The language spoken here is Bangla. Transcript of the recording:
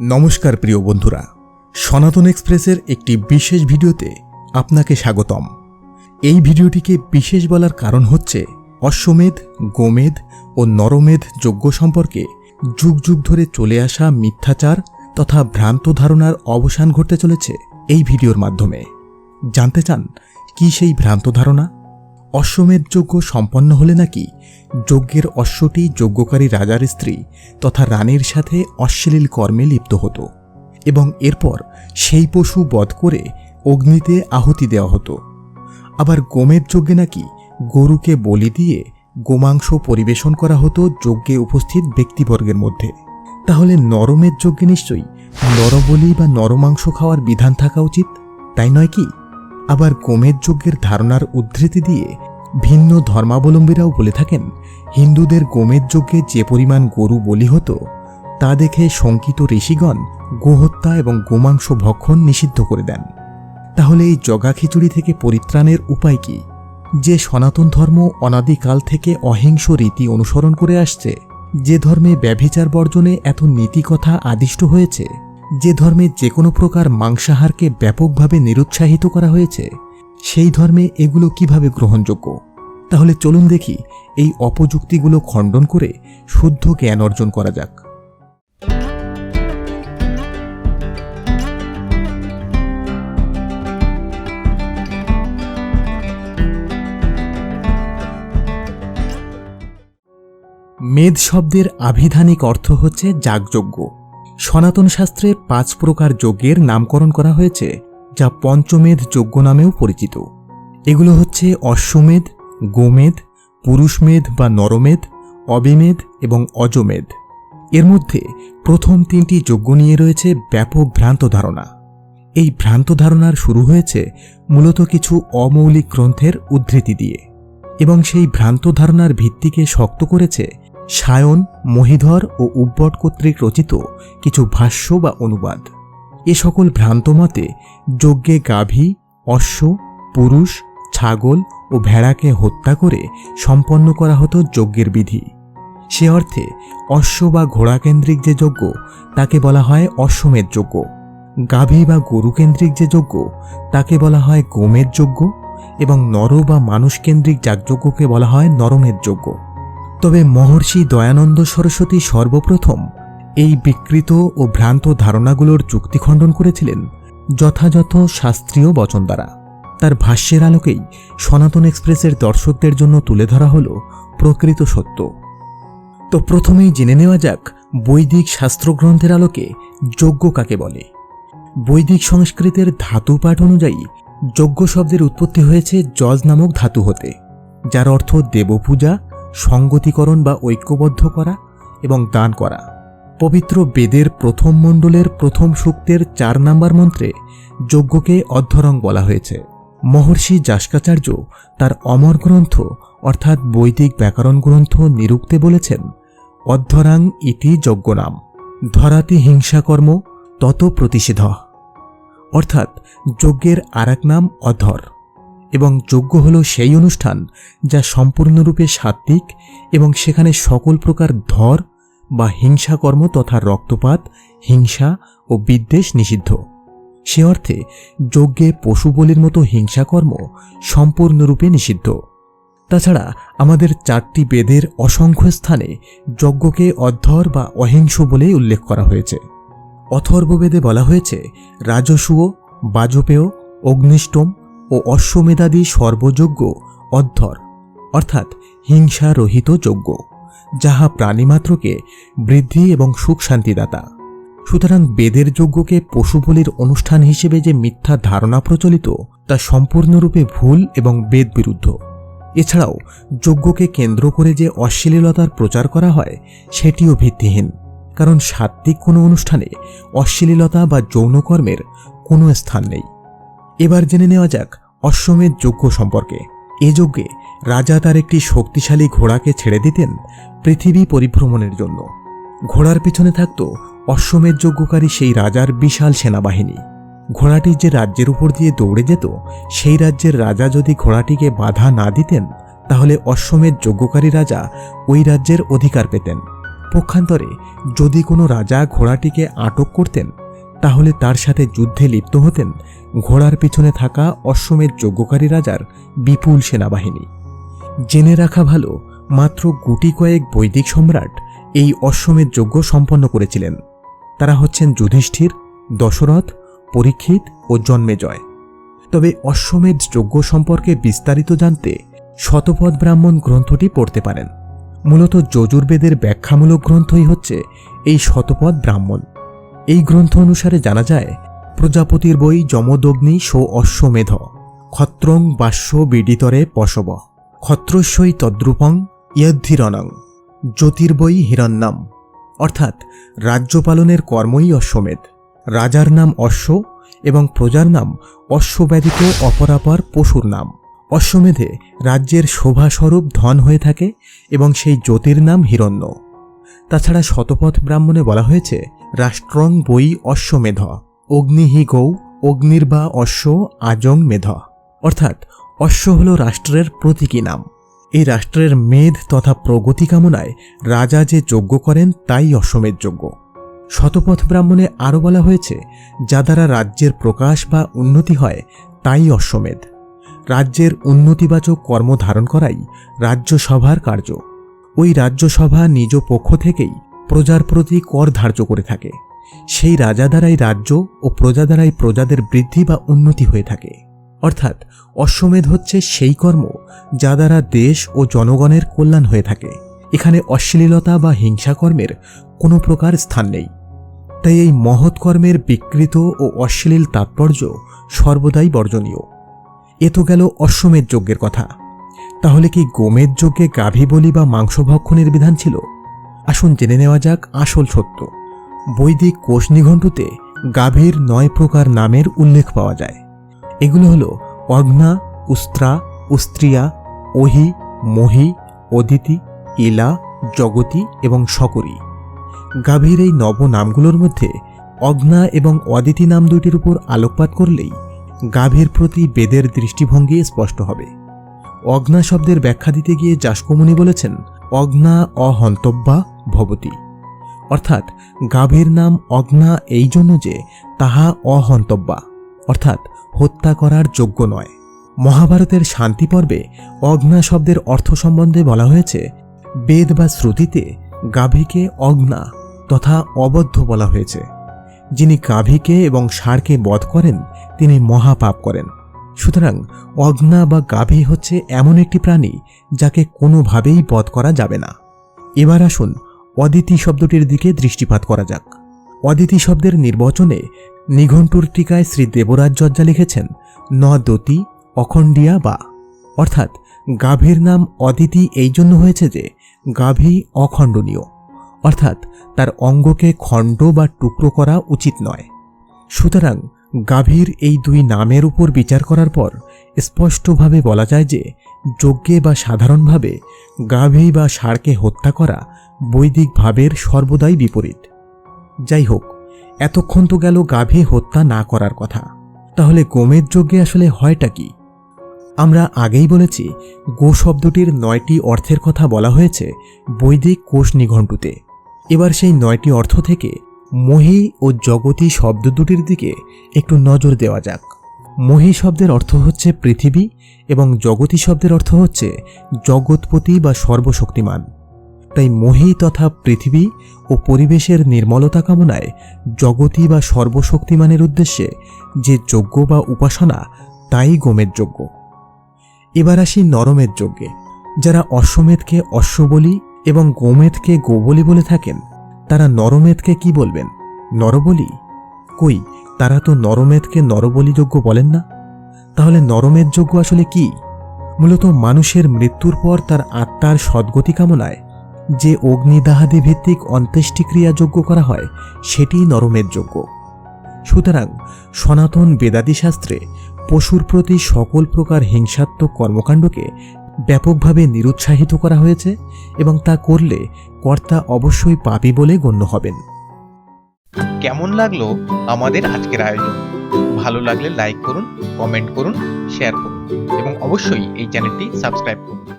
নমস্কার প্রিয় বন্ধুরা, সনাতন এক্সপ্রেসের একটি বিশেষ ভিডিওতে আপনাকে স্বাগতম। এই ভিডিওটিকে বিশেষ বলার কারণ হচ্ছে অশ্বমেধ, গোমেধ ও নরমেধ যজ্ঞ সম্পর্কে যুগ যুগ ধরে চলে আসা মিথ্যাচার তথা ভ্রান্ত ধারণার অবসান ঘটতে চলেছে এই ভিডিওর মাধ্যমে। জানতে চান কি সেই ভ্রান্ত ধারণা? অশ্বমেধ যজ্ঞ সম্পন্ন হলে নাকি যজ্ঞের অশ্বটি যজ্ঞকারী রাজার স্ত্রী তথা রানীর সাথে অশ্লীল কর্মে লিপ্ত হতো এবং এরপর সেই পশু বধ করে অগ্নিতে আহুতি দেওয়া হতো। আবার গোমের যজ্ঞে নাকি গরুকে বলি দিয়ে গোমাংস পরিবেশন করা হতো যজ্ঞে উপস্থিত ব্যক্তিবর্গের মধ্যে। তাহলে নরমের যজ্ঞে নিশ্চয়ই নরবলি বা নরমাংস খাওয়ার বিধান থাকা উচিত? তাই নয় কি? আবার গোমের যজ্ঞের ধারণার উদ্ধৃতি দিয়ে ভিন্ন ধর্মাবলম্বীরাও বলে থাকেন, হিন্দুদের গোমের যজ্ঞে যে পরিমাণ গরু বলি হতো, তা দেখে শঙ্কিত ঋষিগণ গোহত্যা এবং গোমাংস ভক্ষণ নিষিদ্ধ করে দেন। তাহলে এই জগা খিচুড়ি থেকে পরিত্রাণের উপায় কি? যে সনাতন ধর্ম অনাদিকাল থেকে অহিংস রীতি অনুসরণ করে আসছে, যে ধর্মে ব্যভিচার বর্জনে এত নীতিকথা আদিষ্ট হয়েছে যে ধর্মে যে কোনো প্রকার মাংসাহারকে ব্যাপকভাবে নিরুৎসাহিত করা হয়েছে, সেই ধর্মে এগুলো কীভাবে গ্রহণযোগ্য? তাহলে চলুন দেখি এই অপযুক্তিগুলো খণ্ডন করে শুদ্ধ জ্ঞান অর্জন করা যাক। মেদ শব্দের আভিধানিক অর্থ হচ্ছে যাগযজ্ঞ। সনাতন শাস্ত্রে পাঁচ প্রকার যজ্ঞের নামকরণ করা হয়েছে, যা পঞ্চমেধ যজ্ঞ নামেও পরিচিত। এগুলো হচ্ছে অশ্বমেধ, গোমেধ, পুরুষমেধ বা নরমেধ, অবিমেধ এবং অজমেধ। এর মধ্যে প্রথম তিনটি যজ্ঞ নিয়ে রয়েছে ব্যাপক ভ্রান্ত ধারণা। এই ভ্রান্ত ধারণার শুরু হয়েছে মূলত কিছু অমৌলিক গ্রন্থের উদ্ধৃতি দিয়ে এবং সেই ভ্রান্ত ধারণার ভিত্তিকে শক্ত করেছে সায়ন, মহিধর ও উব্বট কর্তৃক রচিত কিছু ভাষ্য বা অনুবাদ। এ সকল ভ্রান্ত মতে যজ্ঞে গাভী, অশ্ব, পুরুষ, ছাগল ও ভেড়াকে হত্যা করে সম্পন্ন করা হতো যজ্ঞের বিধি। সে অর্থে অশ্ব বা ঘোড়াকেন্দ্রিক যে যজ্ঞ, তাকে বলা হয় অশ্বমের যজ্ঞ। গাভী বা গরুকেন্দ্রিক যে যজ্ঞ, তাকে বলা হয় গোমের যজ্ঞ এবং নর বা মানুষকেন্দ্রিক যাগযজ্ঞকে বলা হয় নরমের যজ্ঞ। তবে মহর্ষি দয়ানন্দ সরস্বতী সর্বপ্রথম এই বিকৃত ও ভ্রান্ত ধারণাগুলোর যুক্তিখণ্ডন করেছিলেন যথাযথ শাস্ত্রীয় বচন দ্বারা। তার ভাষ্যের আলোকেই সনাতন এক্সপ্রেসের দর্শকদের জন্য তুলে ধরা হল প্রকৃত সত্য। তো প্রথমেই জেনে নেওয়া যাক বৈদিক শাস্ত্রগ্রন্থের আলোকে যজ্ঞ কাকে বলে। বৈদিক সংস্কৃতের ধাতু পাঠ অনুযায়ী যজ্ঞ শব্দের উৎপত্তি হয়েছে যজ নামক ধাতু হতে, যার অর্থ দেবপূজা সঙ্গতিকরণ বা ঐক্যবদ্ধ করা এবং দান করা। পবিত্র বেদের প্রথম মণ্ডলের প্রথম সূক্তের চার নাম্বার মন্ত্রে যজ্ঞকে অধ্যরং বলা হয়েছে। মহর্ষি যাস্কাচার্য তার অমর গ্রন্থ অর্থাৎ বৈদিক ব্যাকরণ গ্রন্থ নিরুক্তে বলেছেন, অধ্যরাং ইতি যজ্ঞনাম, ধরাতি হিংসাকর্ম তত প্রতিষেধ। অর্থাৎ যজ্ঞের আর নাম অধর। এবং যজ্ঞ হল সেই অনুষ্ঠান যা সম্পূর্ণরূপে সাত্ত্বিক এবং সেখানে সকল প্রকার ধর বা হিংসাকর্ম তথা রক্তপাত, হিংসা ও বিদ্বেষ নিষিদ্ধ। সে অর্থে যজ্ঞে পশু বলির মতো হিংসাকর্ম সম্পূর্ণরূপে নিষিদ্ধ। তাছাড়া আমাদের চারটি বেদের অসংখ্য স্থানে যজ্ঞকে অধ্যর বা অহিংস বলে উল্লেখ করা হয়েছে। অথর্ববেদে বলা হয়েছে রাজসূয় বাজপেয়, অগ্নিষ্টম ও অশ্বমেধাদি সর্বযজ্ঞ অধ্যর, অর্থাৎ হিংসারহিত যজ্ঞ যাহা প্রাণীমাত্রকে বৃদ্ধি এবং সুখ শান্তিদাতা সুতরাং বেদের যজ্ঞকে পশু বলির অনুষ্ঠান হিসেবে যে মিথ্যা ধারণা প্রচলিত, তা সম্পূর্ণরূপে ভুল এবং বেদ বিরুদ্ধ। এছাড়াও যজ্ঞকে কেন্দ্র করে যে অশ্লীলতার প্রচার করা হয়, সেটিও ভিত্তিহীন, কারণ সাত্ত্বিক কোনো অনুষ্ঠানে অশ্লীলতা বা যৌনকর্মের কোনো স্থান নেই। এবার জেনে নেওয়া যাক অশ্বমেধ যজ্ঞ সম্পর্কে। এ যজ্ঞে রাজা তার একটি শক্তিশালী ঘোড়াকে ছেড়ে দিতেন পৃথিবী পরিভ্রমণের জন্য। ঘোড়ার পিছনে থাকত অশ্বমেধ যজ্ঞকারী সেই রাজার বিশাল সেনাবাহিনী। ঘোড়াটি যে রাজ্যের উপর দিয়ে দৌড়ে যেত, সেই রাজ্যের রাজা যদি ঘোড়াটিকে বাধা না দিতেন, তাহলে অশ্বমেধ যজ্ঞকারী রাজা ওই রাজ্যের অধিকার পেতেন। পক্ষান্তরে যদি কোনো রাজা ঘোড়াটিকে আটক করতেন তাহলে তার সাথে যুদ্ধে লিপ্ত হতেন ঘোড়ার পিছনে থাকা অশ্বমেধ যজ্ঞকারী রাজার বিপুল সেনাবাহিনী। জেনে রাখা ভালো, মাত্র গুটি কয়েক বৈদিক সম্রাট এই অশ্বমেধ যজ্ঞ সম্পন্ন করেছিলেন। তারা হচ্ছেন যুধিষ্ঠির, দশরথ, পরীক্ষিত ও জন্মেজয়। তবে অশ্বমেধ যজ্ঞ সম্পর্কে বিস্তারিত জানতে শতপথ ব্রাহ্মণ গ্রন্থটি পড়তে পারেন। মূলত যজুর্বেদের ব্যাখ্যামূলক গ্রন্থই হচ্ছে এই শতপথ ব্রাহ্মণ। এই গ্রন্থ অনুসারে জানা যায়, প্রজাপতির বই যমদগ্নি সো অশ্বমেধ, ক্ষত্রং বাস্য বিডিতরে পশব ক্ষত্রস্যই তদ্রূপং ইয়দ্ধিরণং জ্যোতির্বই হিরণ্যাম। অর্থাৎ রাজ্য পালনের কর্মই অশ্বমেধ। রাজার নাম অশ্ব এবং প্রজার নাম অশ্বব্যতীত অপরাপর পশুর নাম। অশ্বমেধে রাজ্যের শোভাস্বরূপ ধন হয়ে থাকে এবং সেই জ্যোতির নাম হিরণ্য। তাছাড়া শতপথ ব্রাহ্মণে বলা হয়েছে, রাষ্ট্রং বই অশ্বমেধ অগ্নিহি গৌ, অগ্নির বা অশ্ব আজং মেধ। অর্থাৎ, অশ্ব হল রাষ্ট্রের প্রতীকী নাম। এই রাষ্ট্রের মেধ তথা প্রগতি কামনায় রাজা যে যজ্ঞ করেন, তাই অশ্বমেধ যজ্ঞ। শতপথ ব্রাহ্মণে আরও বলা হয়েছে, যা দ্বারা রাজ্যের প্রকাশ বা উন্নতি হয়, তাই অশ্বমেধ। রাজ্যের উন্নতিবাচক কর্ম ধারণ করাই রাজ্যসভার কার্য। ওই রাজ্যসভা নিজ পক্ষ থেকেই প্রজার প্রতি কর ধার্য করে থাকে। সেই রাজা দ্বারাই রাজ্য ও প্রজা দ্বারাই প্রজাদের বৃদ্ধি বা উন্নতি হয়ে থাকে। অর্থাৎ অশ্বমেধ হচ্ছে সেই কর্ম যা দ্বারা দেশ ও জনগণের কল্যাণ হয়ে থাকে। এখানে অশ্লীলতা বা হিংসাকর্মের কোনো প্রকার স্থান নেই। তাই এই মহৎ কর্মের বিকৃত ও অশ্লীল তাৎপর্য সর্বদাই বর্জনীয়। এ তো গেল অশ্বমেধ যজ্ঞের কথা। তাহলে কি গোমের যজ্ঞে গাভী বলি বা মাংস ভক্ষণের বিধান ছিল? আসুন জেনে নেওয়া যাক আসল সত্য। বৈদিক কোষ নিঘণ্টুতে গাভীর নয় প্রকার নামের উল্লেখ পাওয়া যায়। এগুলো হলো অগ্না, উস্ত্রা, উস্ত্রিয়া, ওহি, মহি, অদিতি, ইলা, জগতি এবং সকরি। গাভীর এই নব নামগুলোর মধ্যে অগ্না এবং অদিতি নাম দুটির উপর আলোকপাত করলেই গাভীর প্রতি বেদের দৃষ্টিভঙ্গি স্পষ্ট হবে। অগ্না শব্দের ব্যাখ্যা দিতে গিয়ে যাসকমুনি বলেছেন, অগ্না অহন্তব্যা ভবতি। অর্থাৎ, গাভীর নাম অগ্না এই জন্য যে তাহা অহন্তব্যা অর্থাৎ হত্যা করার যোগ্য নয়। মহাভারতের শান্তি পর্বে অগ্না শব্দের অর্থ সম্বন্ধে বলা হয়েছে, বেদ বা শ্রুতিতে গাভীকে অগ্না তথা অবদ্ধ বলা হয়েছে। যিনি গাভীকে এবং ষাঁড়কে বধ করেন, তিনি মহাপাপ করেন। সুতরাং অগ্না বা গাভী হচ্ছে এমন একটি প্রাণী যাকে কোনোভাবেই বধ করা যাবে না। এবার আসুন অদিতি শব্দটির দিকে দৃষ্টিপাত করা যাক। অদিতি শব্দের নির্বচনে নিঘণ্টুর টিকায় শ্রী দেবরাজ জজ্জা লিখেছেন ন দতি অখণ্ডিয়া বা। অর্থাৎ গাভীর নাম অদিতি এই জন্য হয়েছে যে গাভী অখণ্ডনীয়। অর্থাৎ তার অঙ্গকে খণ্ড বা টুকরো করা উচিত নয়। সুতরাং গাভীর এই দুই নামের উপর বিচার করার পর স্পষ্টভাবে বলা যায় যে যজ্ঞে বা সাধারণভাবে গাভী বা ষাঁড়কে হত্যা করা বৈদিক ভাবের সর্বদাই বিপরীত। যাই হোক, এতক্ষণ তো গেল গাভী হত্যা না করার কথা। তাহলে গোমের যজ্ঞে আসলে হয়টা কি? আমরা আগেই বলেছি, গো শব্দটির নয়টি অর্থের কথা বলা হয়েছে বৈদিক কোষ নিঘণ্টুতে। এবার সেই নয়টি অর্থ থেকে মহি ও জগতী শব্দ দুটির দিকে একটু নজর দেওয়া যাক। মহি শব্দের অর্থ হচ্ছে পৃথিবী এবং জগতী শব্দের অর্থ হচ্ছে জগৎপতি বা সর্বশক্তিমান। তাই মহি তথা পৃথিবী ও পরিবেশের নির্মলতা কামনায় জগতী বা সর্বশক্তিমানের উদ্দেশ্যে যে যজ্ঞ বা উপাসনা, তাই গোমের যজ্ঞ। এবার আসি নরমের যজ্ঞে, যারা অশ্বমেধকে অশ্ব বলি এবং গোমেধকে গোবলি বলে থাকেন। তারা নরমেধকে কি বলবেন? নরবলি? কই, তারা তো নরমেধকে নরবলি যজ্ঞ বলেন না? তাহলে নরমেদ যজ্ঞ আসলে কি? মূলত মানুষের মৃত্যুর পর তার আত্মার সদ্গতি কামনায় যে অগ্নিদাহাদি ভিত্তিক অন্ত্যেষ্টিক্রিয়া যোগ্য করা হয়, সেটি নরমের যোগ্য সুতরাং সনাতন বেদাদি শাস্ত্রে পশুর প্রতি সকল প্রকার হিংসাত্মক কর্মকাণ্ডকে ব্যাপকভাবে নিরুৎসাহিত করা হয়েছে এবং তা করলে কর্তা অবশ্যই পাবে বলে গণ্য হবেন। কেমন লাগল আমাদের আজকের আয়োজন? ভালো লাগলে লাইক করুন কমেন্ট করুন শেয়ার করুন এবং অবশ্যই এই চ্যানেলটি সাবস্ক্রাইব করুন।